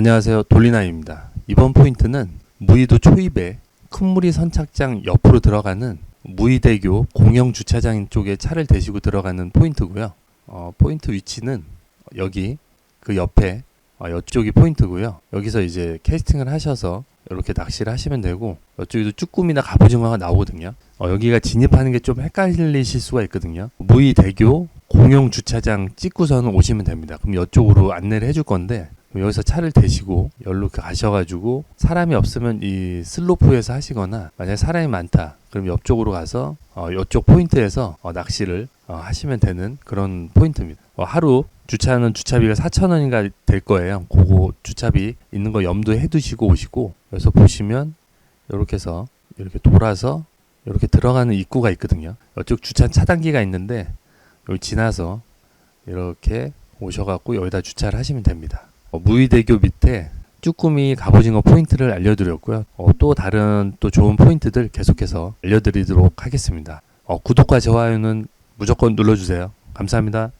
안녕하세요. 돌리나입니다. 이번 포인트는 무의도 초입에 큰 무리 선착장 옆으로 들어가는 무의대교 공영 주차장 쪽에 차를 대시고 들어가는 포인트고요. 어, 포인트 위치는 여기 그 옆에 어, 이쪽이 포인트고요. 여기서 이제 캐스팅을 하셔서 이렇게 낚시를 하시면 되고 이쪽에도 쭈꾸미나 갑오징어가 나오거든요. 어, 여기가 진입하는 게 좀 헷갈리실 수가 있거든요. 무의대교 공영 주차장 찍고서는 오시면 됩니다. 그럼 이쪽으로 안내를 해줄 건데 여기서 차를 대시고 열로 이렇게 가셔가지고 사람이 없으면 이 슬로프에서 하시거나 만약에 사람이 많다 그럼 옆쪽으로 가서 어, 이쪽 포인트에서 어, 낚시를 어, 하시면 되는 그런 포인트입니다. 어, 하루 주차는 주차비가 4,000원인가 될 거예요. 그거 주차비 있는 거 염두에 해두시고 오시고 여기서 보시면 이렇게 해서 이렇게 돌아서 이렇게 들어가는 입구가 있거든요. 이쪽 주차 차단기가 있는데 여기 지나서 이렇게 오셔갖고 여기다 주차를 하시면 됩니다. 어, 무의대교 밑에 쭈꾸미 갑오징어 포인트를 알려드렸고요. 어, 또 다른 또 좋은 포인트들 계속해서 알려드리도록 하겠습니다. 어, 구독과 좋아요는 무조건 눌러주세요. 감사합니다.